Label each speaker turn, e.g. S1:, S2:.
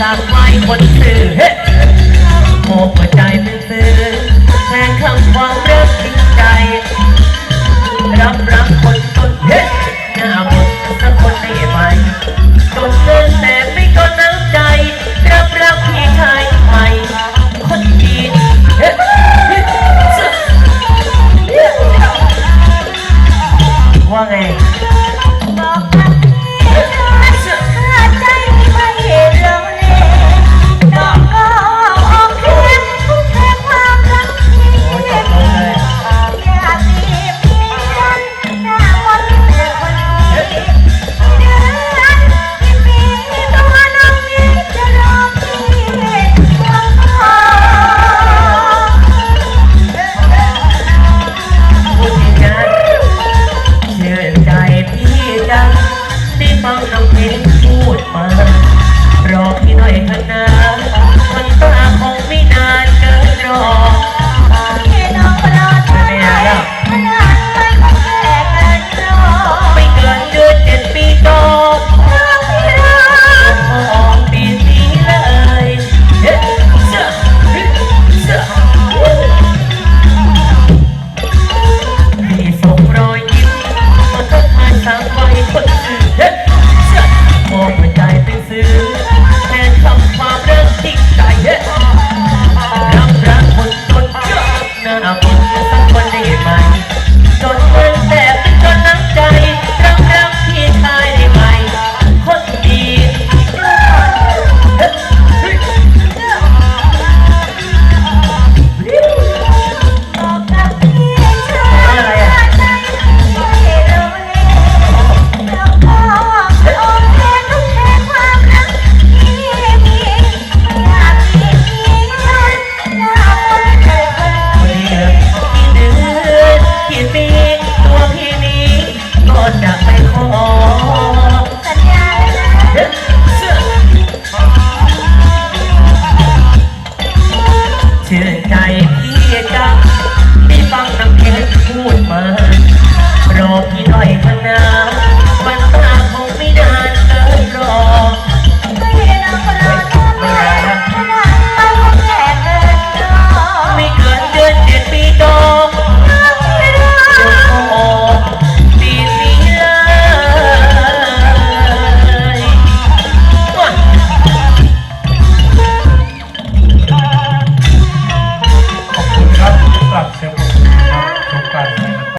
S1: สั่งไว้
S2: คนซื้อ
S1: เฮ้โมกหัวใจนึง น้าผมคน
S2: ได